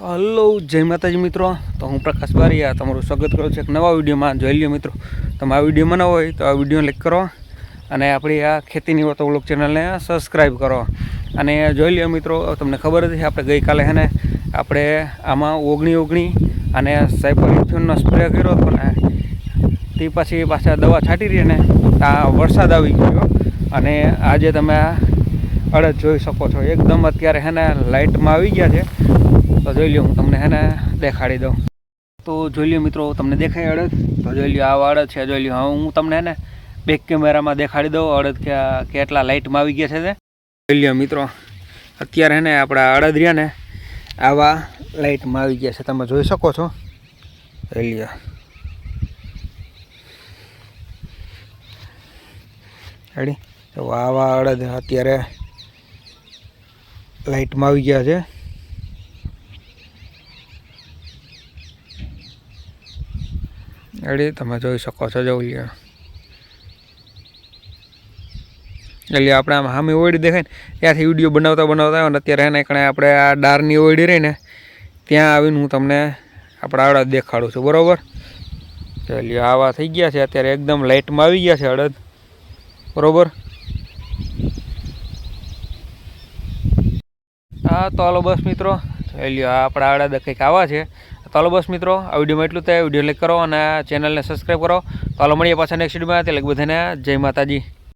Hello, જય માતાજી મિત્રો. તો હું પ્રકાશ બારિયા તમારું સ્વાગત કરું છું એક નવા વિડીયોમાં. જોઈ લ્યો મિત્રો, તમે આ વીડિયો ન હોય તો આ વીડિયો લાઈક કરો અને આપણી આ ખેતીની વાતો વ્લોગ ચેનલને સબસ્ક્રાઈબ કરો. અને જોઈ લ્યો મિત્રો તમને ખબર હતી આપણે ગઈકાલે હે ને આપણે આમાં ઓગણી ઓગણી અને સાયપોલિથિનનો સ્પ્રે કર્યો હતો ને, તે પછી પાછા દવા છાંટી રહી ને આ વરસાદ આવી ગયો. અને આજે તમે આ અડદ જોઈ શકો છો. એકદમ અત્યારે હે ને લાઇટમાં આવી ગયા છે. તો જોઈ લ્યો, હું તમને હે ને દેખાડી દઉં. તો જોઈ લ્યો મિત્રો, તમને દેખાય અડદ? તો જોઈ લ્યો આવા અડદ છે, જોઈ લ્યો. હવે હું તમને હે ને બેક કેમેરામાં દેખાડી દઉં, અડદ કેટલા લાઇટમાં આવી ગયા છે તે. જોઈ લ્યો મિત્રો, અત્યારે હે ને આપણા અડદ રહ્યા ને, આવા લાઇટમાં આવી ગયા છે. તમે જોઈ શકો છો. જોઈ લ્યો. રેડી તો આવા અડદ અત્યારે લાઇટમાં આવી ગયા છે. રેડી? તમે જોઈ શકો છો, જોઈ લ્યો. એટલે આપણે આમ સામે ઓયડી દેખાય ને, ત્યાંથી વીડિયો બનાવતા બનાવતા અને અત્યારે એને કણે આપણે આ ડારની ઓયડી રહી ને, ત્યાં આવીને હું તમને આપણા અડદ દેખાડું છું, બરાબર? ચાલ્યો આવા થઈ ગયા છે, અત્યારે એકદમ લાઇટમાં આવી ગયા છે અડદ, બરોબર? હા, તો હાલો બસ મિત્રો જોઈ આપણા અડદ કંઈક આવા છે. તો હાલો બસ મિત્રો, આ વિડીયોમાં એટલું થાય. વીડિયો લાઈક કરો અને ચેનલને સબસ્ક્રાઈબ કરો. તો હાલો મળીએ પાછા નેક્સ્ટ વિડીયોમાં એટલે બધાને જય માતાજી.